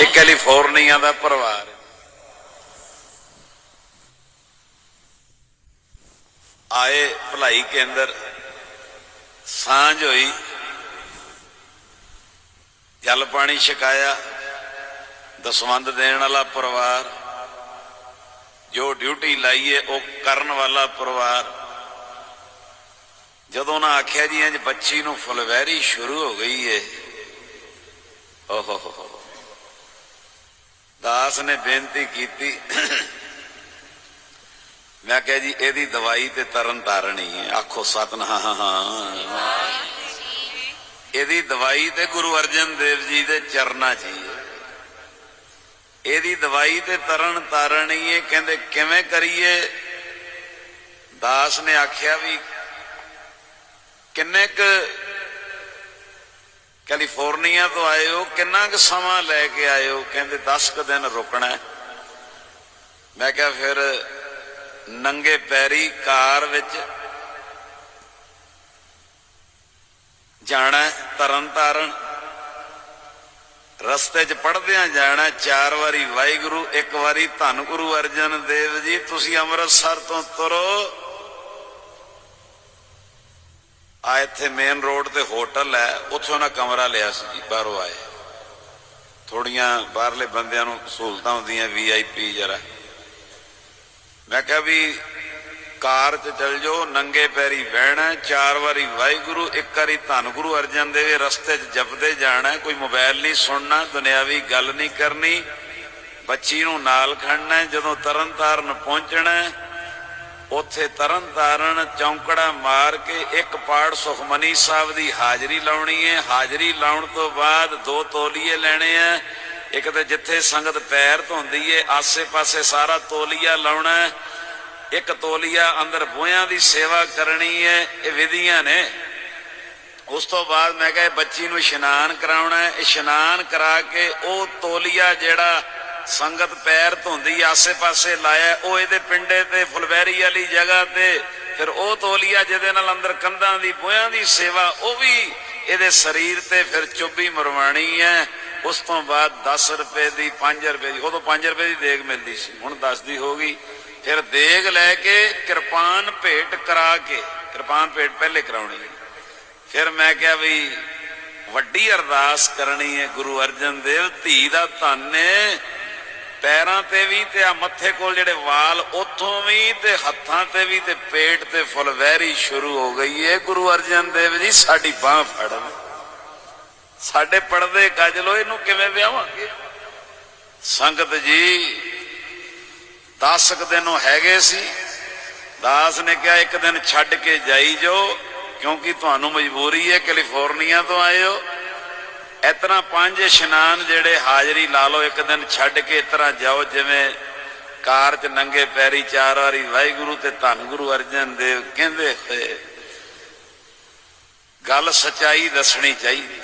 ਇਹ ਕੈਲੀਫੋਰਨੀਆ ਦਾ ਪਰਿਵਾਰ ਆਏ ਭਲਾਈ ਕੇਂਦਰ ਸਾਂਝ ਹੋਈ। ਜਲ ਪਾਣੀ ਛਕਾਇਆ। ਦਸਵੰਦ ਦੇਣ ਵਾਲਾ ਪਰਿਵਾਰ। ਜੋ ਡਿਊਟੀ ਲਾਈਏ ਉਹ ਕਰਨ ਵਾਲਾ ਪਰਿਵਾਰ। ਜਦੋਂ ਨਾ ਆਖਿਆ ਜੀ, ਇੰਜ ਬੱਚੀ ਨੂੰ ਫੁਲਵੈਰੀ ਸ਼ੁਰੂ ਹੋ ਗਈ ਏ। ਓਹੋ ਹੋ ਹੋ। ਦਾਸ ਨੇ ਬੇਨਤੀ ਕੀਤੀ। ਮੈਂ ਕਿਹਾ ਜੀ, ਇਹਦੀ ਦਵਾਈ ਤੇ ਤਰਨ ਤਾਰਣੀ ਹੈ ਆਖੋ ਸਤਨਾਮ। ਇਹਦੀ ਦਵਾਈ ਤੇ ਗੁਰੂ ਅਰਜਨ ਦੇਵ ਜੀ ਦੇ ਚਰਨਾਂ 'ਚ ਹੈ ਇਹਦੀ ਦਵਾਈ ਤੇ ਤਰਨ ਤਾਰਣੀ ਹੈ। ਕਹਿੰਦੇ, ਕਿਵੇਂ ਕਰੀਏ? ਦਾਸ ਨੇ ਆਖਿਆ ਵੀ, ਕਿੰਨੇ ਕ ਕੈਲੀਫੋਰਨੀਆ ਤੋਂ ਆਏ ਹੋ ਕਿੰਨਾ ਕੁ ਸਮਾਂ ਲੈ ਕੇ ਆਏ ਹੋ ਕਹਿੰਦੇ 10 ਕੁ ਦਿਨ ਰੁਕਣਾ ਮੈਂ ਕਿਹਾ ਫਿਰ ਨੰਗੇ ਪੈਰੀ ਕਾਰ ਵਿੱਚ ਜਾਣਾ ਤਰਨ ਤਾਰਨ ਰਸਤੇ 'ਚ ਪੜਦਿਆਂ ਜਾਣਾ ਚਾਰ ਵਾਰੀ ਵਾਹਿਗੁਰੂ, ਇੱਕ ਵਾਰੀ ਧੰਨ ਗੁਰੂ ਅਰਜਨ ਦੇਵ ਜੀ, ਤੁਸੀਂ ਅੰਮ੍ਰਿਤਸਰ ਤੋਂ ਤੁਰੋ। ਆ ਇੱਥੇ ਮੇਨ ਰੋਡ ਤੇ ਹੋਟਲ ਹੈ, ਉੱਥੋਂ ਨਾ ਕਮਰਾ ਲਿਆ ਸੀ ਜੀ, ਬਾਹਰੋਂ ਆਏ। ਥੋੜੀਆਂ ਬਾਹਰਲੇ ਬੰਦਿਆਂ ਨੂੰ ਸਹੂਲਤਾਂ ਹੁੰਦੀਆਂ ਵੀਆਈਪੀ ਜਰਾ। ਮੈਂ ਕਿਹਾ ਵੀ ਕਾਰ 'ਚ ਚੱਲ ਜਾਓ, ਨੰਗੇ ਪੈਰੀ ਬਹਿਣਾ, ਚਾਰ ਵਾਰੀ ਵਾਹਿਗੁਰੂ, ਇੱਕ ਵਾਰੀ ਧੰਨ ਗੁਰੂ ਅਰਜਨ ਦੇਵ, ਰਸਤੇ 'ਚ ਜਪਦੇ ਜਾਣਾ, ਕੋਈ ਮੋਬਾਈਲ ਨਹੀਂ ਸੁਣਨਾ, ਦੁਨਿਆਵੀ ਗੱਲ ਨਹੀਂ ਕਰਨੀ। ਬੱਚੀ ਨੂੰ ਨਾਲ ਖੜਨਾ, ਜਦੋਂ ਤਰਨ ਤਾਰਨ ਪਹੁੰਚਣਾ ਉੱਥੇ ਤਰਨ ਤਾਰਨ ਚੌਂਕੜਾ ਮਾਰ ਕੇ ਇੱਕ ਪਾੜ ਸੁਖਮਨੀ ਸਾਹਿਬ ਦੀ ਹਾਜ਼ਰੀ ਲਾਉਣੀ ਹੈ। ਹਾਜ਼ਰੀ ਲਾਉਣ ਤੋਂ ਬਾਅਦ ਦੋ ਤੋਲੀਏ ਲੈਣੇ ਆ। ਇੱਕ ਤੇ ਜਿੱਥੇ ਸੰਗਤ ਪੈਰ ਧੋਂਦੀ ਏ, ਆਸੇ-ਪਾਸੇ ਸਾਰਾ ਤੋਲੀਆ ਲਾਉਣਾ ਇੱਕ ਤੋਲੀਆ ਅੰਦਰ ਬੋਇਆਂ ਦੀ ਸੇਵਾ ਕਰਨੀ ਹੈ। ਇਹ ਵਿਧੀਆਂ ਨੇ। ਉਸ ਤੋਂ ਬਾਅਦ ਮੈਂ ਕਿਹਾ ਬੱਚੀ ਨੂੰ ਇਸ਼ਨਾਨ ਕਰਾਉਣਾ ਹੈ। ਇਸ਼ਨਾਨ ਕਰਾ ਕੇ ਉਹ ਤੋਲੀਆ ਜਿਹੜਾ ਸੰਗਤ ਪੈਰ ਧੋਂਦੀ ਆਸੇ-ਪਾਸੇ ਲਾਇਆ, ਉਹ ਇਹਦੇ ਪਿੰਡੇ ਤੇ ਫੁਲਵੈਰੀ ਵਾਲੀ ਜਗ੍ਹਾ ਤੇ, ਫਿਰ ਉਹ ਤੋਲੀਆ ਜਿਹਦੇ ਨਾਲ ਅੰਦਰ ਕੰਧਾਂ ਦੀ, ਬੋਇਆਂ ਦੀ ਸੇਵਾ, ਉਹ ਵੀ ਇਹਦੇ ਸਰੀਰ ਤੇ ਫਿਰ ਚੁੱਭੀ ਮਰਵਾਣੀ ਹੈ। ਉਸ ਤੋਂ ਬਾਅਦ 10 ਰੁਪਏ ਦੀ 5 ਰੁਪਏ ਦੀ, ਉਦੋਂ 5 ਰੁਪਏ ਦੀ ਦੇਗ ਮਿਲਦੀ ਸੀ, ਹੁਣ 10 ਦੀ ਹੋ ਗਈ। ਫਿਰ ਦੇਗ ਲੈ ਕੇ ਕਿਰਪਾਨ ਭੇਟ ਕਰਾ ਕੇ, ਕਿਰਪਾਨ ਭੇਟ ਪਹਿਲੇ ਕਰਾਉਣੀ ਫਿਰ ਮੈਂ ਕਿਹਾ ਵੀ ਵੱਡੀ ਅਰਦਾਸ ਕਰਨੀ ਹੈ ਗੁਰੂ ਅਰਜਨ ਦੇਵ, ਧੀ ਦਾ ਧੰਨ ਹੈ। ਪੈਰਾਂ ਤੇ ਵੀ ਤੇ ਆ ਮੱਥੇ ਕੋਲ ਜਿਹੜੇ ਵਾਲ, ਉੱਥੋਂ ਵੀ ਤੇ ਹੱਥਾਂ ਤੇ ਵੀ ਤੇ ਪੇਟ ਤੇ ਫੁਲਵੈਰੀ ਸ਼ੁਰੂ ਹੋ ਗਈ ਹੈ ਗੁਰੂ ਅਰਜਨ ਦੇਵ ਜੀ, ਸਾਡੀ ਬਾਹ ਫੜ ਸਾਡੇ ਪੜਦੇ ਕੱਜ ਲੋ ਇਹਨੂੰ ਕਿਵੇਂ ਵਿਆਹਾਂਗੇ? ਸੰਗਤ ਜੀ 10 ਕੁ ਦਿਨ ਉਹ ਹੈਗੇ ਸੀ। ਦਾਸ ਨੇ ਕਿਹਾ, ਇੱਕ ਦਿਨ ਛੱਡ ਕੇ ਜਾਈ ਜੋ ਕਿਉਂਕਿ ਤੁਹਾਨੂੰ ਮਜਬੂਰੀ ਹੈ ਕੈਲੀਫੋਰਨੀਆ ਤੋਂ ਆਏ ਹੋ। ਇਤਨਾ ਪੰਜ ਇਸ਼ਨਾਨ ਜਿਹੜੇ ਹਾਜ਼ਰੀ ਲਾ ਲਓ, ਇੱਕ ਦਿਨ ਛੱਡ ਕੇ ਇਤਨਾ ਜਾਓ, ਜਿਵੇਂ ਕਾਰ 'ਚ ਨੰਗੇ ਪੈਰੀ ਚਾਰ ਵਾਰੀ ਵਾਹਿਗੁਰੂ ਤੇ ਧੰਨ ਗੁਰੂ ਅਰਜਨ ਦੇਵ ਕਹਿੰਦੇ ਹੋਏ ਗੱਲ ਸਚਾਈ ਦੱਸਣੀ ਚਾਹੀਦੀ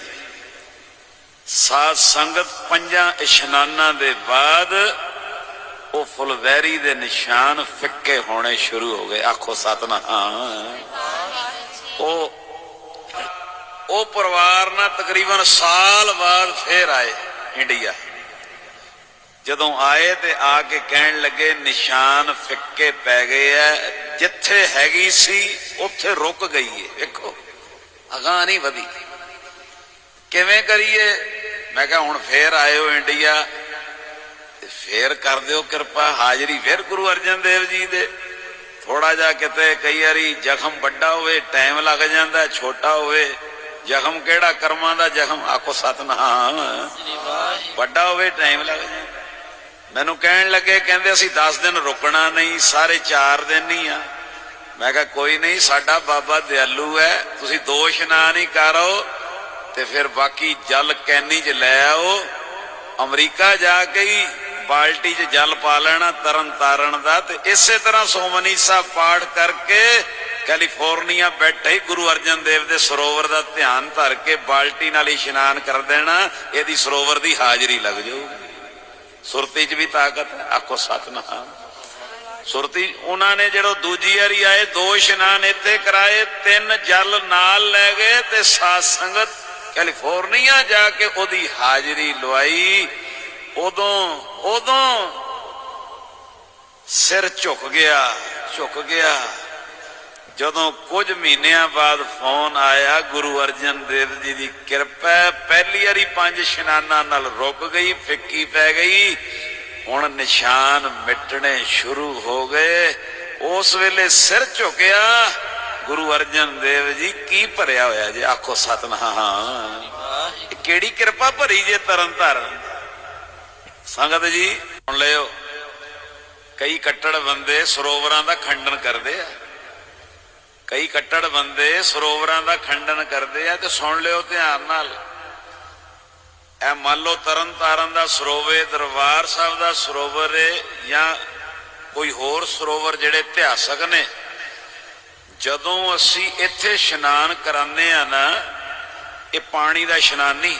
ਸਾਧ ਸੰਗਤ ਪੰਜਾਂ ਇਸ਼ਨਾਨਾਂ ਦੇ ਬਾਅਦ ਉਹ ਫੁਲਵੈਰੀ ਦੇ ਨਿਸ਼ਾਨ ਫਿੱਕੇ ਹੋਣੇ ਸ਼ੁਰੂ ਹੋ ਗਏ। ਆਖੋ ਸਤਨਾਮ। ਉਹ ਉਹ ਪਰਿਵਾਰ ਨਾਲ ਤਕਰੀਬਨ ਸਾਲ ਬਾਅਦ ਫੇਰ ਆਏ ਇੰਡੀਆ। ਜਦੋਂ ਆਏ ਤੇ ਆ ਕੇ ਕਹਿਣ ਲੱਗੇ, ਨਿਸ਼ਾਨ ਫਿੱਕੇ ਪੈ ਗਏ ਐ, ਜਿੱਥੇ ਹੈਗੀ ਸੀ, ਉੱਥੇ ਰੁਕ ਗਈ ਏ। ਵੇਖੋ, ਅਗਾਹ ਨਹੀਂ ਵਧੀ। ਕਿਵੇਂ ਕਰੀਏ? ਮੈਂ ਕਿਹਾ, ਹੁਣ ਫੇਰ ਆਏ ਹੋ ਇੰਡੀਆ ਤੇ ਫੇਰ ਕਰ ਦਿਓ ਕਿਰਪਾ। ਹਾਜ਼ਰੀ ਫੇਰ ਗੁਰੂ ਅਰਜਨ ਦੇਵ ਜੀ ਦੇ। ਥੋੜਾ ਜਿਹਾ ਕਿਤੇ ਕਈ ਵਾਰੀ ਜ਼ਖਮ ਵੱਡਾ ਹੋਵੇ, ਟਾਈਮ ਲੱਗ ਜਾਂਦਾ, ਛੋਟਾ ਹੋਵੇ ਜ਼ਖਮ ਕਿਹੜਾ ਕਰਮਾਂ ਦਾ ਜ਼ਖਮ? ਆਖੋ ਸਤਨਾਮ। ਵੱਡਾ ਹੋਵੇ, ਟਾਈਮ ਲੱਗ ਜਾਂਦਾ ਮੈਨੂੰ ਕਹਿਣ ਲੱਗੇ, ਕਹਿੰਦੇ ਅਸੀਂ 10 ਦਿਨ ਰੁਕਣਾ ਨਹੀਂ, ਸਾਰੇ 4 ਦਿਨ ਹੀ ਆ। ਮੈਂ ਕਿਹਾ, ਕੋਈ ਨਹੀਂ, ਸਾਡਾ ਬਾਬਾ ਦਿਆਲੂ ਹੈ, ਤੁਸੀਂ ਦੋਸ਼ ਨਾ ਹੀ ਕਰੋ। ਤੇ ਫਿਰ ਬਾਕੀ ਜਲ ਕੈਨੀ 'ਚ ਲੈ ਆਓ। ਅਮਰੀਕਾ ਜਾ ਕੇ ਹੀ ਬਾਲਟੀ 'ਚ ਜਲ ਪਾ ਲੈਣਾ ਤਰਨ ਤਾਰਨ ਦਾ। ਤੇ ਇਸੇ ਤਰ੍ਹਾਂ ਸੋਮਨੀ ਸਾਹਿਬ ਪਾਠ ਕਰਕੇ ਕੈਲੀਫੋਰਨੀਆ ਬੈਠੇ ਹੀ ਗੁਰੂ ਅਰਜਨ ਦੇਵ ਦੇ ਸਰੋਵਰ ਦਾ ਧਿਆਨ ਧਰ ਕੇ ਬਾਲਟੀ ਨਾਲ ਇਸ਼ਨਾਨ ਕਰ ਦੇਣਾ, ਇਹਦੀ ਸਰੋਵਰ ਦੀ ਹਾਜ਼ਰੀ ਲੱਗ ਜਾਊਗੀ। ਸੁਰਤੀ 'ਚ ਵੀ ਤਾਕਤ ਹੈ, ਆਖੋ ਸਤਨਾਮ। ਸੁਰਤੀ, ਉਹਨਾਂ ਨੇ ਜਦੋਂ ਦੂਜੀ ਵਾਰੀ ਆਏ, ਦੋ ਇਸ਼ਨਾਨ ਇੱਥੇ ਕਰਾਏ, ਤਿੰਨ ਜਲ ਨਾਲ ਲੈ ਗਏ ਤੇ ਸਾਧ ਸੰਗਤ ਕੈਲੀਫੋਰਨੀਆ ਜਾ ਕੇ ਉਹਦੀ ਹਾਜ਼ਰੀ ਲਵਾਈ। ਉਦੋਂ ਉਦੋਂ ਸਿਰ ਝੁਕ ਗਿਆ ਝੁਕ ਗਿਆ। ਜਦੋਂ ਕੁਝ ਮਹੀਨਿਆਂ ਬਾਅਦ ਫੋਨ ਆਇਆ, ਗੁਰੂ ਅਰਜਨ ਦੇਵ ਜੀ ਦੀ ਕਿਰਪਾ, ਪਹਿਲੀ ਵਾਰੀ ਪੰਜ ਇਸ਼ਨਾਨਾਂ ਨਾਲ ਰੁਕ ਗਈ, ਫਿੱਕੀ ਪੈ ਗਈ। ਹੁਣ ਨਿਸ਼ਾਨ ਮਿਟਣੇ ਸ਼ੁਰੂ ਹੋ ਗਏ। ਉਸ ਵੇਲੇ ਸਿਰ ਝੁਕਿਆ। ਗੁਰੂ ਅਰਜਨ ਦੇਵ ਜੀ, ਕੀ ਭਰਿਆ ਹੋਇਆ ਜੇ? ਆਖੋ ਸਤਨਾਮ। ਇਹ ਕਿਹੜੀ ਕਿਰਪਾ ਭਰੀ ਜੇ ਤਰਨ ਤਾਰਨ ਸੰਗਤ ਜੀ, ਸੁਣ ਲਿਓ। ਕਈ ਕੱਟੜ ਬੰਦੇ ਸਰੋਵਰਾਂ ਦਾ ਖੰਡਨ ਕਰਦੇ ਆ। ਕਈ ਕੱਟੜ ਬੰਦੇ ਸਰੋਵਰਾਂ ਦਾ ਖੰਡਨ ਕਰਦੇ ਆ ਤੇ ਸੁਣ ਲਿਓ ਧਿਆਨ ਨਾਲ। ਇਹ ਮੰਨ ਲਓ ਤਰਨ ਤਾਰਨ ਦਾ ਸਰੋਵੇ, ਦਰਬਾਰ ਸਾਹਿਬ ਦਾ ਸਰੋਵਰ ਹੈ ਜਾਂ ਕੋਈ ਹੋਰ ਸਰੋਵਰ ਜਿਹੜੇ ਇਤਿਹਾਸਕ ਨੇ। ਜਦੋਂ ਅਸੀਂ ਇੱਥੇ ਇਸ਼ਨਾਨ ਕਰਾਉਂਦੇ ਆ ਨਾ, ਇਹ ਪਾਣੀ ਦਾ ਇਸ਼ਨਾਨ ਨਹੀਂ,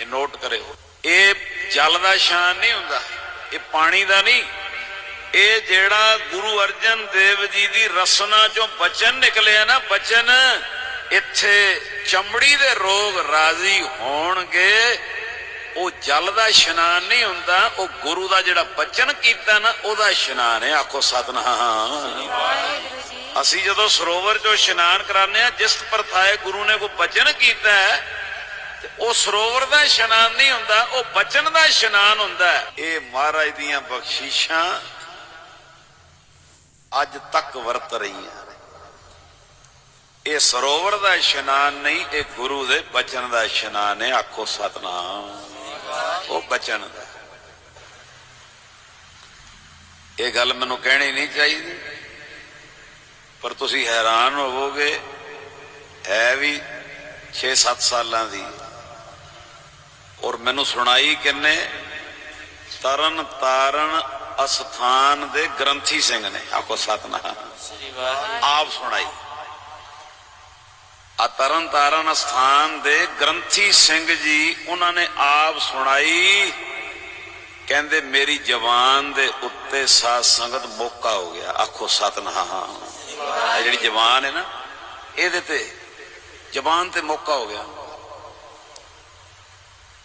ਇਹ ਨੋਟ ਕਰਿਓ। ਇਹ ਜਲ ਦਾ ਇਸ਼ਨਾਨ ਨਹੀਂ ਹੁੰਦਾ, ਇਹ ਪਾਣੀ ਦਾ ਨਹੀਂ ਇਹ ਜਿਹੜਾ ਗੁਰੂ ਅਰਜਨ ਦੇਵ ਜੀ ਦੀ ਰਸਨਾ ਚੋਂ ਬਚਨ ਨਿਕਲਿਆ ਨਾ, ਬਚਨ ਇੱਥੇ ਚਮੜੀ ਦੇ ਰੋਗ ਰਾਜ਼ੀ ਹੋਣਗੇ, ਉਹ ਜਲ ਦਾ ਇਸ਼ਨਾਨ ਨਹੀਂ ਹੁੰਦਾ, ਉਹ ਗੁਰੂ ਦਾ ਜਿਹੜਾ ਬਚਨ ਕੀਤਾ ਨਾ, ਉਹਦਾ ਇਸ਼ਨਾਨ ਹੈ। ਆਖੋ ਸਤਨਾਮ। ਅਸੀਂ ਜਦੋਂ ਸਰੋਵਰ ਚੋਂ ਇਸ਼ਨਾਨ ਕਰਾਉਂਦੇ ਆ ਜਿਸ ਪ੍ਰਥਾਏ ਗੁਰੂ ਨੇ ਕੋਈ ਬਚਨ ਕੀਤਾ ਹੈ ਉਹ ਸਰੋਵਰ ਦਾ ਇਸ਼ਨਾਨ ਨਹੀਂ ਹੁੰਦਾ, ਉਹ ਬਚਨ ਦਾ ਇਸ਼ਨਾਨ ਹੁੰਦਾ ਇਹ ਮਹਾਰਾਜ ਦੀਆਂ ਬਖਸ਼ਿਸ਼ਾਂ ਅੱਜ ਤੱਕ ਵਰਤ ਰਹੀਆਂ ਨੇ। ਇਹ ਸਰੋਵਰ ਦਾ ਇਸ਼ਨਾਨ ਨਹੀਂ, ਇਹ ਗੁਰੂ ਦੇ ਬਚਨ ਦਾ ਇਸ਼ਨਾਨ ਹੈ। ਆਖੋ ਸਤਨਾਮ। ਉਹ ਬਚਨ ਦਾ। ਇਹ ਗੱਲ ਮੈਨੂੰ ਕਹਿਣੀ ਨਹੀਂ ਚਾਹੀਦੀ। ਪਰ ਤੁਸੀਂ ਹੈਰਾਨ ਹੋਵੋਗੇ, ਹੈ ਵੀ 6-7 ਸਾਲਾਂ ਦੀ। ਔਰ ਮੈਨੂੰ ਸੁਣਾਈ ਕਿੰਨੇ? ਤਰਨ ਤਾਰਨ ਅਸਥਾਨ ਦੇ ਗ੍ਰੰਥੀ ਸਿੰਘ ਨੇ। ਆਖੋ ਸਤਨਾਮ। ਸ੍ਰੀ ਵਾਹਿਗੁਰੂ। ਆਪ ਸੁਣਾਈ। ਆ ਤਰਨ ਤਾਰਨ ਅਸਥਾਨ ਦੇ ਗ੍ਰੰਥੀ ਸਿੰਘ ਜੀ ਉਹਨਾਂ ਨੇ ਆਪ ਸੁਣਾਈ। ਕਹਿੰਦੇ ਮੇਰੀ ਜ਼ਬਾਨ ਦੇ ਉੱਤੇ ਸਾਧ ਸੰਗਤ ਮੌਕਾ ਹੋ ਗਿਆ। ਆਖੋ ਸਤਨਾਮ। ਇਹ ਜਿਹੜੀ ਜ਼ਬਾਨ ਹੈ ਨਾ ਇਹਦੇ ਤੇ ਜ਼ਬਾਨ ਤੇ ਮੌਕਾ ਹੋ ਗਿਆ।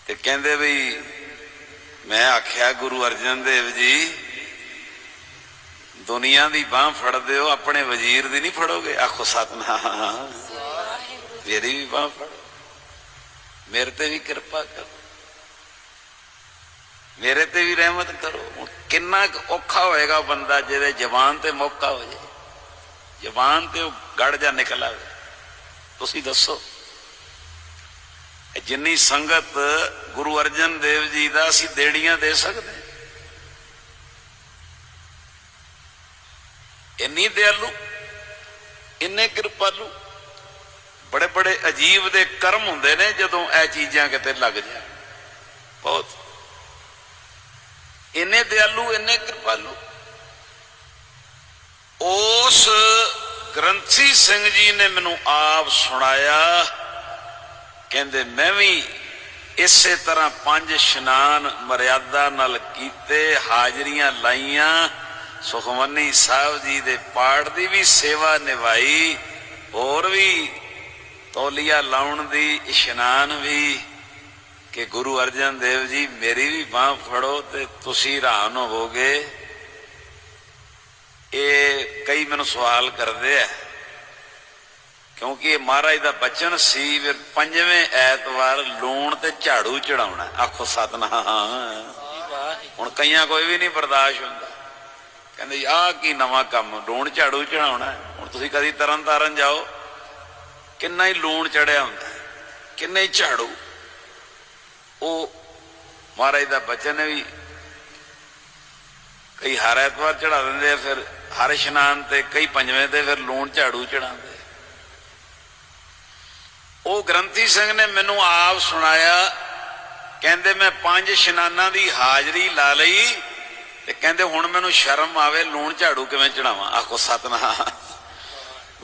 ਤੇ ਕਹਿੰਦੇ ਵੀ ਮੈਂ ਆਖਿਆ, ਗੁਰੂ ਅਰਜਨ ਦੇਵ ਜੀ, ਦੁਨੀਆ ਦੀ ਬਾਹ ਫੜਦੇ ਹੋ ਆਪਣੇ ਵਜ਼ੀਰ ਦੀ ਨਹੀਂ ਫੜੋਗੇ? ਆਖੋ, ਸਤਨਾਮ। ਵਾਹਿਗੁਰੂ ਮੇਰੀ ਵੀ ਬਾਹ ਫੜ। ਮੇਰੇ ਤੇ ਵੀ ਕਿਰਪਾ ਕਰੋ। ਮੇਰੇ ਤੇ ਵੀ ਰਹਿਮਤ ਕਰੋ। ਹੁਣ ਕਿੰਨਾ ਕੁ ਔਖਾ ਹੋਏਗਾ ਬੰਦਾ ਜਿਹਦੇ ਜ਼ਬਾਨ ਤੇ ਮੌਕਾ ਹੋ ਜਾਏ। ਜ਼ਬਾਨ ਤੇ ਉਹ ਗੜ ਜਾ ਨਿਕਲ ਆਵੇ। ਤੁਸੀਂ ਦੱਸੋ। ਜਿੰਨੀ ਸੰਗਤ ਗੁਰੂ ਅਰਜਨ ਦੇਵ ਜੀ ਦਾ ਅਸੀਂ ਦੇੜੀਆਂ ਦੇ ਸਕਦੇ ਇੰਨੀ ਦਿਆਲੂ, ਇੰਨੇ ਕਿਰਪਾਲੂ, ਬੜੇ ਬੜੇ ਅਜੀਬ ਦੇ ਕਰਮ ਹੁੰਦੇ ਨੇ ਜਦੋਂ ਇਹ ਚੀਜ਼ਾਂ ਕਿਤੇ ਲੱਗ ਜਾਣ। ਬਹੁਤ। ਇੰਨੇ ਦਿਆਲੂ, ਇੰਨੇ ਕਿਰਪਾਲੂ। ਉਸ ਗ੍ਰੰਥੀ ਸਿੰਘ ਜੀ ਨੇ ਮੈਨੂੰ ਆਪ ਸੁਣਾਇਆ ਕਹਿੰਦੇ, ਮੈਂ ਵੀ ਇਸੇ ਤਰ੍ਹਾਂ ਪੰਜ ਇਸ਼ਨਾਨ ਮਰਿਆਦਾ ਨਾਲ ਕੀਤੇ, ਹਾਜ਼ਰੀਆਂ ਲਾਈਆਂ। ਸੁਖਮਨੀ ਸਾਹਿਬ ਜੀ ਦੇ ਪਾਠ ਦੀ ਵੀ ਸੇਵਾ ਨਿਭਾਈ, ਹੋਰ ਵੀ ਤੌਲੀਆ ਲਾਉਣ ਦੀ ਇਸ਼ਨਾਨ ਵੀ ਕਿ ਗੁਰੂ ਅਰਜਨ ਦੇਵ ਜੀ, ਮੇਰੀ ਵੀ ਬਾਹ ਫੜੋ ਤੇ ਤੁਸੀਂ ਹੈਰਾਨ ਹੋਵੋਗੇ। ਇਹ ਕਈ ਮੈਨੂੰ ਸਵਾਲ ਕਰਦੇ ਆ। ਕਿਉਂਕਿ ਇਹ ਮਹਾਰਾਜ ਦਾ ਬਚਨ ਸੀ ਵੀ ਪੰਜਵੇਂ ਐਤਵਾਰ ਲੂਣ ਤੇ ਝਾੜੂ ਚੜਾਉਣਾ। ਆਖੋ ਸਤਨਾਮ। ਹੁਣ ਕਈਆਂ ਕੋਈ ਵੀ ਨਹੀਂ ਬਰਦਾਸ਼ਤ ਹੁੰਦਾ। ਕਹਿੰਦੇ, ਆਹ ਕੀ ਨਵਾਂ ਕੰਮ, ਲੂਣ ਝਾੜੂ ਚੜਾਉਣਾ ਹੁਣ ਤੁਸੀਂ ਕਦੀ ਤਰਨ ਤਾਰਨ ਜਾਓ, ਕਿੰਨਾ ਹੀ ਲੂਣ ਚੜਿਆ ਹੁੰਦਾ ਕਿੰਨਾ ਹੀ ਝਾੜੂ। ਉਹ ਮਹਾਰਾਜ ਦਾ ਬਚਨ ਹੈ ਵੀ ਕਈ ਹਰ ਐਤਵਾਰ ਚੜਾ ਦਿੰਦੇ ਆ, ਫਿਰ ਹਰ ਇਸ਼ਨਾਨ ਤੇ ਕਈ ਪੰਜਵੇਂ ਤੇ ਫਿਰ ਲੂਣ ਝਾੜੂ ਚੜਾਉਂਦੇ ਉਹ ਗ੍ਰੰਥੀ ਸਿੰਘ ਨੇ ਮੈਨੂੰ ਆਪ ਸੁਣਾਇਆ। ਕਹਿੰਦੇ, ਮੈਂ ਪੰਜ ਇਸ਼ਨਾਨਾਂ ਦੀ ਹਾਜ਼ਰੀ ਲਾ ਲਈ ਤੇ ਕਹਿੰਦੇ, ਹੁਣ ਮੈਨੂੰ ਸ਼ਰਮ ਆਵੇ, ਲੂਣ ਝਾੜੂ ਕਿਵੇਂ ਚੜਾਵਾਂ? ਆਖੋ, ਸਤਨਾਮ।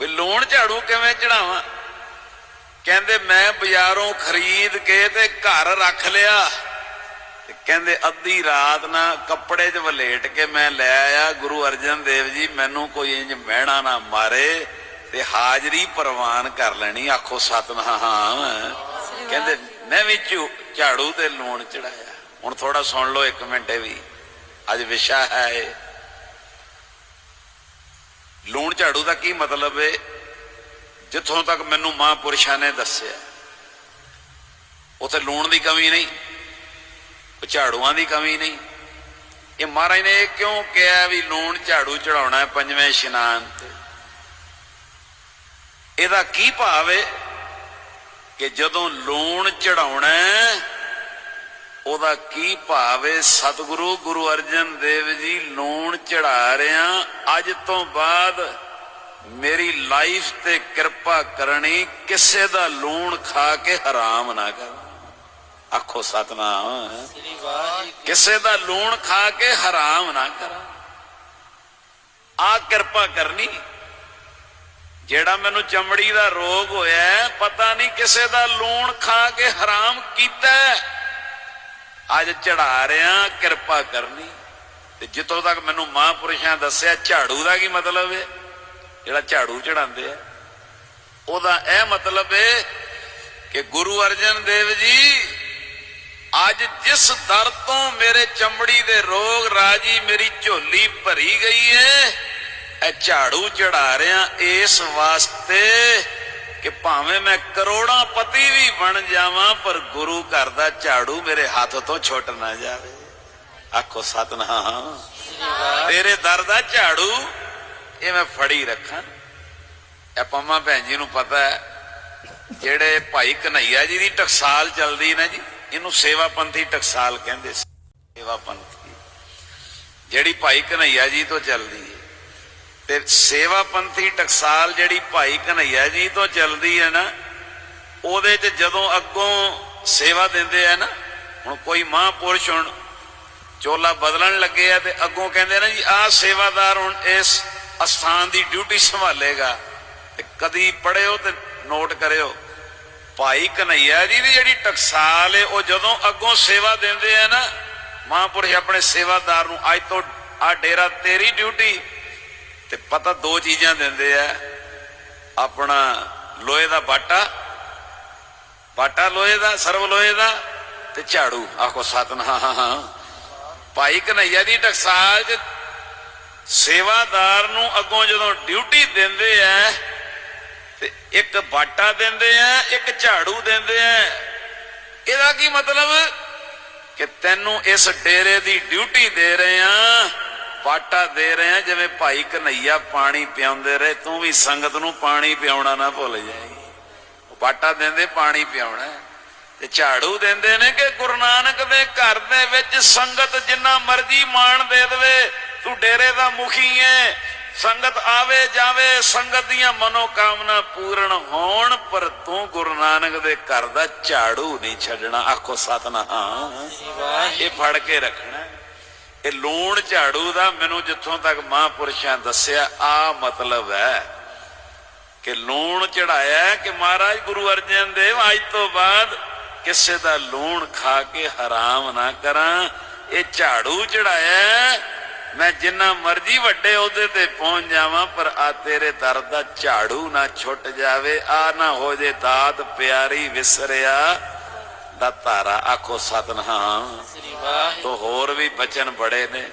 ਵੀ ਲੂਣ ਝਾੜੂ ਕਿਵੇਂ ਚੜਾਵਾਂ? ਕਹਿੰਦੇ, ਮੈਂ ਬਾਜ਼ਾਰੋਂ ਖਰੀਦ ਕੇ ਤੇ ਘਰ ਰੱਖ ਲਿਆ। ਤੇ ਕਹਿੰਦੇ, ਅੱਧੀ ਰਾਤ ਨਾ ਕੱਪੜੇ 'ਚ ਵਲੇਟ ਕੇ ਮੈਂ ਲੈ ਆਇਆ। ਗੁਰੂ ਅਰਜਨ ਦੇਵ ਜੀ, ਮੈਨੂੰ ਕੋਈ ਇੰਜ ਮਹਿਣਾ ਨਾ ਮਾਰੇ। ਤੇ ਹਾਜ਼ਰੀ ਪ੍ਰਵਾਨ ਕਰ ਲੈਣੀ, ਆਖੋ ਸਤਨਾਮ। ਕਹਿੰਦੇ, ਮੈਂ ਵੀ ਝੂ- ਝਾੜੂ ਤੇ ਲੂਣ ਚੜਾਇਆ। ਹੁਣ ਥੋੜਾ ਸੁਣ ਲਓ ਇੱਕ ਮਿੰਟ ਵੀ। ਅੱਜ ਵਿਸ਼ਾ ਹੈ ਲੂਣ ਝਾੜੂ ਦਾ ਕੀ ਮਤਲਬ ਹੈ ਜਿੱਥੋਂ ਤੱਕ ਮੈਨੂੰ ਮਹਾਂਪੁਰਸ਼ਾਂ ਨੇ ਦੱਸਿਆ। ਉਥੇ ਲੂਣ ਦੀ ਕਮੀ ਨਹੀਂ, ਝਾੜੂਆਂ ਦੀ ਕਮੀ ਨਹੀਂ। ਇਹ ਮਹਾਰਾਜ ਨੇ ਇਹ ਕਿਉਂ ਕਿਹਾ ਵੀ ਲੂਣ ਝਾੜੂ ਚੜਾਉਣਾ ਹੈ ਪੰਜਵੇਂ ਇਸ਼ਨਾਨ ਤੇ? ਇਹਦਾ ਕੀ ਭਾਵ ਹੈ ਕਿ ਜਦੋਂ ਲੂਣ ਚੜਾਉਣਾ ਉਹਦਾ ਕੀ ਭਾਵ ਹੈ ਸਤਿਗੁਰੂ ਗੁਰੂ ਅਰਜਨ ਦੇਵ ਜੀ ਲੂਣ ਚੜਾ ਰਿਆਂ ਅੱਜ ਤੋਂ ਬਾਅਦ ਮੇਰੀ ਲਾਈਫ ਤੇ ਕਿਰਪਾ ਕਰਨੀ ਕਿਸੇ ਦਾ ਲੂਣ ਖਾ ਕੇ ਹਰਾਮ ਨਾ ਕਰ। ਆਖੋ ਸਤਨਾਮ। ਸ੍ਰੀ ਵਾਹਿਗੁਰੂ ਕਿਸੇ ਦਾ ਲੂਣ ਖਾ ਕੇ ਹਰਾਮ ਨਾ ਕਰਾਂ। ਆ ਕਿਰਪਾ ਕਰਨੀ। ਜਿਹੜਾ ਮੈਨੂੰ ਚਮੜੀ ਦਾ ਰੋਗ ਹੋਇਆ ਪਤਾ ਨਹੀਂ ਕਿਸੇ ਦਾ ਲੂਣ ਖਾ ਕੇ ਹਰਾਮ ਕੀਤਾ ਅੱਜ ਚੜਾ ਰਿਆਂ ਕਿਰਪਾ ਕਰਨੀ। ਤੇ ਜਿੱਥੋਂ ਤੱਕ ਮੈਨੂੰ ਮਹਾਂਪੁਰਸ਼ਾਂ ਦੱਸਿਆ, ਝਾੜੂ ਦਾ ਕੀ ਮਤਲਬ ਹੈ? ਜਿਹੜਾ ਝਾੜੂ ਚੜਾਉਂਦੇ ਆ। ਉਹਦਾ ਇਹ ਮਤਲਬ ਹੈ ਕਿ ਗੁਰੂ ਅਰਜਨ ਦੇਵ ਜੀ, ਅੱਜ ਜਿਸ ਦਰ ਤੋਂ ਮੇਰੇ ਚਮੜੀ ਦੇ ਰੋਗ ਰਾਜੀ ਮੇਰੀ ਝੋਲੀ ਭਰੀ ਗਈ ਹੈ ਇਹ ਝਾੜੂ ਚੜਾ ਰਿਆਂ ਇਸ ਵਾਸਤੇ ਕਿ ਭਾਵੇਂ ਮੈਂ ਕਰੋੜਾਂ ਪਤੀ ਵੀ ਬਣ ਜਾਵਾਂ, ਪਰ ਗੁਰੂ ਘਰ ਦਾ ਝਾੜੂ ਮੇਰੇ ਹੱਥ ਤੋਂ ਛੁੱਟ ਨਾ ਜਾਵੇ। ਆਖੋ, ਸਤਨਾਮ। ਤੇਰੇ ਦਰ ਦਾ ਝਾੜੂ, ਇਹ ਮੈਂ ਫੜੀ ਰੱਖਾਂ। ਇਹ ਪੰਮਾ ਭੈਣ ਜੀ ਨੂੰ ਪਤਾ ਹੈ, ਜਿਹੜੇ ਭਾਈ ਕਨਈਆ ਜੀ ਦੀ ਟਕਸਾਲ ਚੱਲਦੀ ਨਾ ਜੀ, ਇਹਨੂੰ ਸੇਵਾ ਪੰਥੀ ਟਕਸਾਲ ਕਹਿੰਦੇ ਸੀ। ਸੇਵਾ ਪੰਥੀ ਜਿਹੜੀ ਭਾਈ ਕਨਈਆ ਜੀ ਤੋਂ ਚੱਲਦੀ ਹੈ। ਤੇ ਸੇਵਾ ਪੰਥੀ ਟਕਸਾਲ ਜਿਹੜੀ ਭਾਈ ਕਨਈਆ ਜੀ ਤੋਂ ਚੱਲਦੀ ਹੈ ਨਾ, ਉਹਦੇ 'ਚ ਜਦੋਂ ਅੱਗੋਂ ਸੇਵਾ ਦਿੰਦੇ ਆ ਨਾ, ਹੁਣ ਕੋਈ ਮਹਾਂਪੁਰਸ਼ ਹੁਣ ਚੋਲਾ ਬਦਲਣ ਲੱਗੇ ਆ ਤੇ ਅੱਗੋਂ ਕਹਿੰਦੇ ਨਾ ਜੀ, ਆਹ ਸੇਵਾਦਾਰ ਹੁਣ ਇਸ ਅਸਥਾਨ ਦੀ ਡਿਊਟੀ ਸੰਭਾਲੇਗਾ। ਤੇ ਕਦੀ ਪੜਿਓ ਤੇ ਨੋਟ ਕਰਿਓ, ਭਾਈ ਕਨਈਆ ਜੀ ਦੀ ਜਿਹੜੀ ਟਕਸਾਲ ਏ, ਉਹ ਜਦੋਂ ਅੱਗੋਂ ਸੇਵਾ ਦਿੰਦੇ ਆ ਨਾ, ਮਹਾਂਪੁਰਸ਼ ਆਪਣੇ ਸੇਵਾਦਾਰ ਨੂੰ, ਅੱਜ ਤੋਂ ਆ ਡੇਰਾ ਤੇਰੀ ਡਿਊਟੀ ਤੇ ਪਤਾ ਦੋ ਚੀਜ਼ਾਂ ਦਿੰਦੇ ਆ। ਆਪਣਾ ਲੋਹੇ ਦਾ ਬਾਟਾ ਬਾਟਾ ਲੋਹੇ ਦਾ, ਸਰਵ ਲੋਹੇ ਦਾ ਤੇ ਝਾੜੂ। ਆਖੋ ਸਤਨਾਮ। ਭਾਈ ਕਨਈਆ ਦੀ ਟਕਸਾਲ ਚ ਸੇਵਾਦਾਰ ਨੂੰ ਅੱਗੋਂ ਜਦੋਂ ਡਿਊਟੀ ਦਿੰਦੇ ਆ, ਤੇ ਇੱਕ ਬਾਟਾ ਦਿੰਦੇ ਆ, ਇੱਕ ਝਾੜੂ ਦਿੰਦੇ ਆ। ਇਹਦਾ ਕੀ ਮਤਲਬ? ਕਿ ਤੈਨੂੰ ਇਸ ਡੇਰੇ ਦੀ ਡਿਊਟੀ ਦੇ ਰਹੇ ਆ। ਪਾਟਾ ਦੇ ਰਹੇ ਆ ਜਿਵੇਂ ਭਾਈ ਕਨਈਆ ਪਾਣੀ ਪਿਆਉਂਦੇ ਰਹੇ, ਤੂੰ ਵੀ ਸੰਗਤ ਨੂੰ ਪਾਣੀ ਪਿਆਉਣਾ ਨਾ ਭੁੱਲ ਜਾਈ। ਉਹ ਬਾਟਾ ਦਿੰਦੇ, ਪਾਣੀ ਪਿਆਉਣਾ ਤੇ ਝਾੜੂ ਦਿੰਦੇ ਨੇ ਕਿ ਗੁਰੂ ਨਾਨਕ ਦੇ ਘਰ ਦੇ ਵਿੱਚ ਸੰਗਤ ਜਿੰਨਾ ਮਰਜ਼ੀ ਮਾਣ ਦੇ ਦੇਵੇ, ਤੂੰ ਡੇਰੇ ਦਾ ਮੁਖੀ ਐ। ਸੰਗਤ ਆਵੇ ਜਾਵੇ, ਸੰਗਤ ਦੀਆਂ ਮਨੋਕਾਮਨਾ ਪੂਰਨ ਹੋਣ, ਪਰ ਤੂੰ ਗੁਰੂ ਨਾਨਕ ਦੇ ਘਰ ਦਾ ਝਾੜੂ ਨਹੀਂ ਛੱਡਣਾ। ਆਖੋ ਸਤਨਾਮ। ਇਹ ਫੜ ਕੇ ਰੱਖਣਾ। ਇਹ ਲੂਣ ਝਾੜੂ ਦਾ ਮੈਨੂੰ ਜਿੱਥੋਂ ਤੱਕ ਮਹਾਂਪੁਰਸ਼ਾਂ ਦੱਸਿਆ ਆ ਮਤਲਬ ਹੈ ਕਿ ਲੂਣ ਚੜਾਇਆ ਕਿ ਮਹਾਰਾਜ ਗੁਰੂ ਅਰਜਨ ਦੇਵ ਅੱਜ ਤੋਂ ਬਾਅਦ ਕਿਸੇ ਦਾ ਲੂਣ ਖਾ ਕੇ ਹਰਾਮ ਨਾ ਕਰਾਂ। ਇਹ ਝਾੜੂ ਚੜਾਇਆ ਮੈਂ ਜਿੰਨਾ ਮਰਜ਼ੀ ਵੱਡੇ ਅਹੁਦੇ ਤੇ ਪਹੁੰਚ ਜਾਵਾਂ, ਪਰ ਆ ਤੇਰੇ ਦਰ ਦਾ ਝਾੜੂ ਨਾ ਛੁੱਟ ਜਾਵੇ, ਆ ਨਾ ਹੋ ਜੇ ਦਾਤ ਪਿਆਰੀ ਵਿਸਰਿਆ। ਦਾ ਧਾਰਾ ਆਖੋ ਸਤਨਾਮ ਸ੍ਰੀ ਤੋਂ ਹੋਰ ਵੀ ਬਚਨ ਬੜੇ ਨੇ।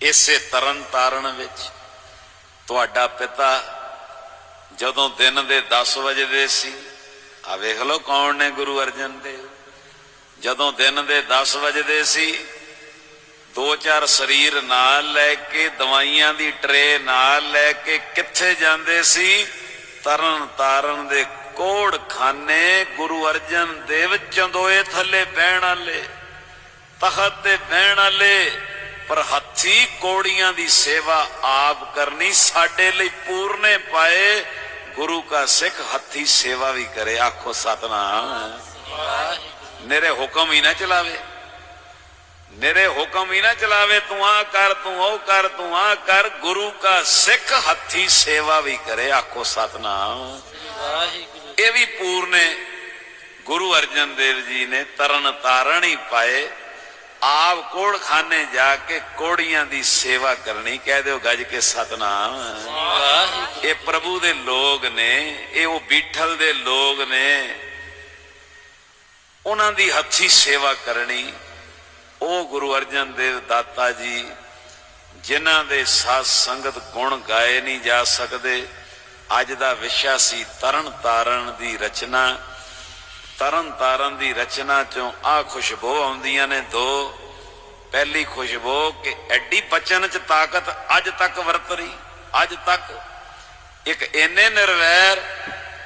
ਇਸੇ ਤਰਨ ਤਾਰਨ ਵਿੱਚ ਤੁਹਾਡਾ ਪਿਤਾ ਜਦੋਂ ਦਿਨ ਦੇ 10 ਵਜੇ ਦੇ ਸੀ ਆ ਵੇਖ ਲਓ ਕੌਣ ਨੇ ਗੁਰੂ ਅਰਜਨ ਦੇਵ। ਜਦੋਂ ਦਿਨ ਦੇ 10 ਵਜੇ ਦੇ ਸੀ, ਦੋ ਚਾਰ ਸਰੀਰ ਨਾਲ ਲੈ ਕੇ, ਦਵਾਈਆਂ ਦੀ ਟਰੇ ਨਾਲ ਲੈ ਕੇ ਕਿੱਥੇ ਜਾਂਦੇ ਸੀ? ਤਰਨ ਤਾਰਨ ਦੇ ਕੋੜ ਖਾਨੇ ਗੁਰੂ ਅਰਜਨ ਦੇਵ ਚੰਦੋਏ ਥੱਲੇ ਬਹਿਣ ਵਾਲੇ, ਤਖਤ ਤੇ ਬਹਿਣ ਵਾਲੇ, ਪਰ ਹੱਥੀ ਕੋੜੀਆਂ ਦੀ ਸੇਵਾ ਆਪ ਕਰਨੀ ਸਾਡੇ ਲਈ ਪੂਰਨੇ ਪਾਏ। ਗੁਰੂ ਕਾ ਸਿੱਖ ਹੱਥੀ ਸੇਵਾ ਵੀ ਕਰੇ, ਆਖੋ ਸਤਨਾਮ। ਸ੍ਰੀ ਹੁਕਮ ਹੀ ਨਾ ਚਲਾਵੇ। ਮੇਰੇ ਹੁਕਮ ਹੀ ਨਾ ਚਲਾਵੇ, ਤੂੰ ਆ ਕਰ, ਤੂੰ ਉਹ ਕਰ, ਤੂੰ ਆ ਕਰ। ਗੁਰੂ ਕਾ ਸਿੱਖ ਹੱਥੀ ਸੇਵਾ ਵੀ ਕਰੇ, ਆਖੋ ਸਤਨਾਮ। ਵਾਹਿਗੁਰੂ। ਇਹ ਵੀ ਪੂਰਨੇ ਗੁਰੂ ਅਰਜਨ ਦੇਵ ਜੀ ਨੇ ਤਰਨ ਤਾਰਨ ਹੀ ਪਾਏ। ਆਪ ਕੋੜ ਖਾਨੇ ਜਾ ਕੇ ਕੋੜੀਆਂ ਦੀ ਸੇਵਾ ਕਰਨੀ। ਕਹਿ ਦਿਓ ਗੱਜ ਕੇ ਸਤਨਾਮ। ਇਹ ਪ੍ਰਭੂ ਦੇ ਲੋਕ ਨੇ ਇਹ ਉਹ ਬੀਠਲ ਦੇ ਲੋਕ ਨੇ। ਉਹਨਾਂ ਦੀ ਹੱਥੀ ਸੇਵਾ ਕਰਨੀ। ਉਹ ਗੁਰੂ ਅਰਜਨ ਦੇਵ ਦਾਤਾ ਜੀ ਜਿਨ੍ਹਾਂ ਦੇ ਸਾਧ ਸੰਗਤ ਗੁਣ ਗਾਏ ਨਹੀਂ ਜਾ ਸਕਦੇ। ਅੱਜ ਦਾ ਵਿਸ਼ਾ ਸੀ ਤਰਨ ਤਾਰਨ ਦੀ ਰਚਨਾ। ਤਰਨ ਤਾਰਨ ਦੀ ਰਚਨਾ ਚੋਂ ਆ ਖੁਸ਼ਬੂ ਆਉਂਦੀਆਂ ਨੇ ਦੋ। ਪਹਿਲੀ ਖੁਸ਼ਬੂ ਕਿ ਐਡੀ ਬਚਨ ਚ ਤਾਕਤ ਅੱਜ ਤੱਕ ਵਰਤ ਰਹੀ, ਅੱਜ ਤੱਕ। ਇੱਕ ਇੰਨੇ ਨਿਰਵੈਰ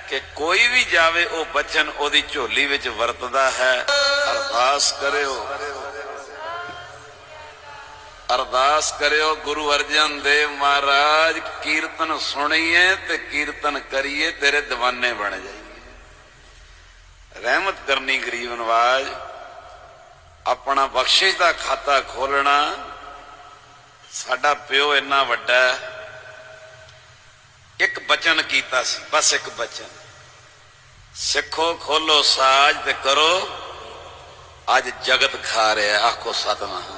ਕਿ ਕੋਈ ਵੀ ਜਾਵੇ ਉਹ ਬਚਨ ਉਹਦੀ ਝੋਲੀ ਵਿੱਚ ਵਰਤਦਾ ਹੈ। ਅਰਦਾਸ ਕਰਿਓ। ਅਰਦਾਸ ਕਰਿਓ ਗੁਰੂ ਅਰਜਨ ਦੇਵ ਮਹਾਰਾਜ, ਕੀਰਤਨ ਸੁਣੀਏ ਤੇ ਕੀਰਤਨ ਕਰੀਏ, ਤੇਰੇ دیਵਾਨੇ ਬਣ ਜਾਈਏ ਰਹਿਮਤ ਕਰਨੀ ਗਰੀਬ ਨਵਾਜ, ਆਪਣਾ ਬਖਸ਼ਿਸ਼ ਦਾ ਖਾਤਾ ਖੋਲਣਾ ਸਾਡਾ ਪਿਓ ਇੰਨਾ ਵੱਡਾ ਹੈ। ਇੱਕ ਬਚਨ ਕੀਤਾ ਸੀ, ਬਸ ਇੱਕ ਬਚਨ ਸਿੱਖੋ ਖੋਲੋ ਸਾਜ ਤੇ ਕਰੋ, ਅੱਜ ਜਗਤ ਖਾ ਰਿਹਾ, ਆਖੋ ਸਤਨਾਮ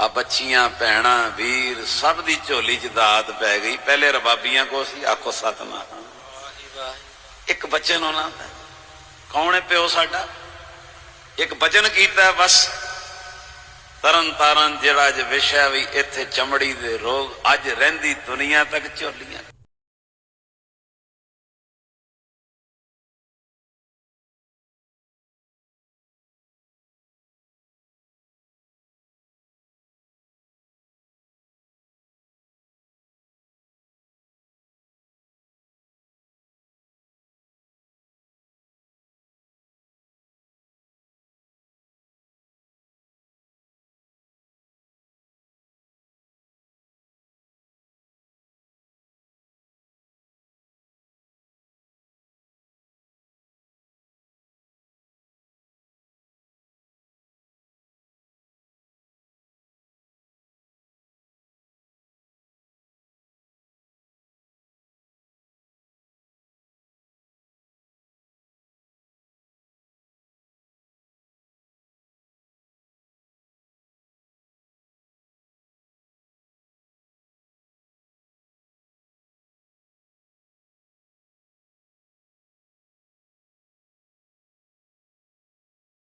ਆ ਬੱਚੀਆਂ, ਭੈਣਾਂ, ਵੀਰ, ਸਭ ਦੀ ਝੋਲੀ 'ਚ ਦਾਤ ਪੈ ਗਈ। ਪਹਿਲੇ ਰਬਾਬੀਆਂ ਕੋ ਸੀ, ਆਖੋ ਸਤਨਾਮ। ਇੱਕ ਬਚਨ ਉਹਨਾਂ ਦਾ। ਕੌਣ ਹੈ ਪਿਓ ਸਾਡਾ? ਇੱਕ ਬਚਨ ਕੀਤਾ ਬਸ। ਤਰਨ ਤਾਰਨ ਜਿਹੜਾ ਅੱਜ ਵਿਸ਼ਾ ਵੀ ਇੱਥੇ ਚਮੜੀ ਦੇ ਰੋਗ ਅੱਜ ਰਹਿੰਦੀ ਦੁਨੀਆ ਤੱਕ ਝੋਲੀਆਂ।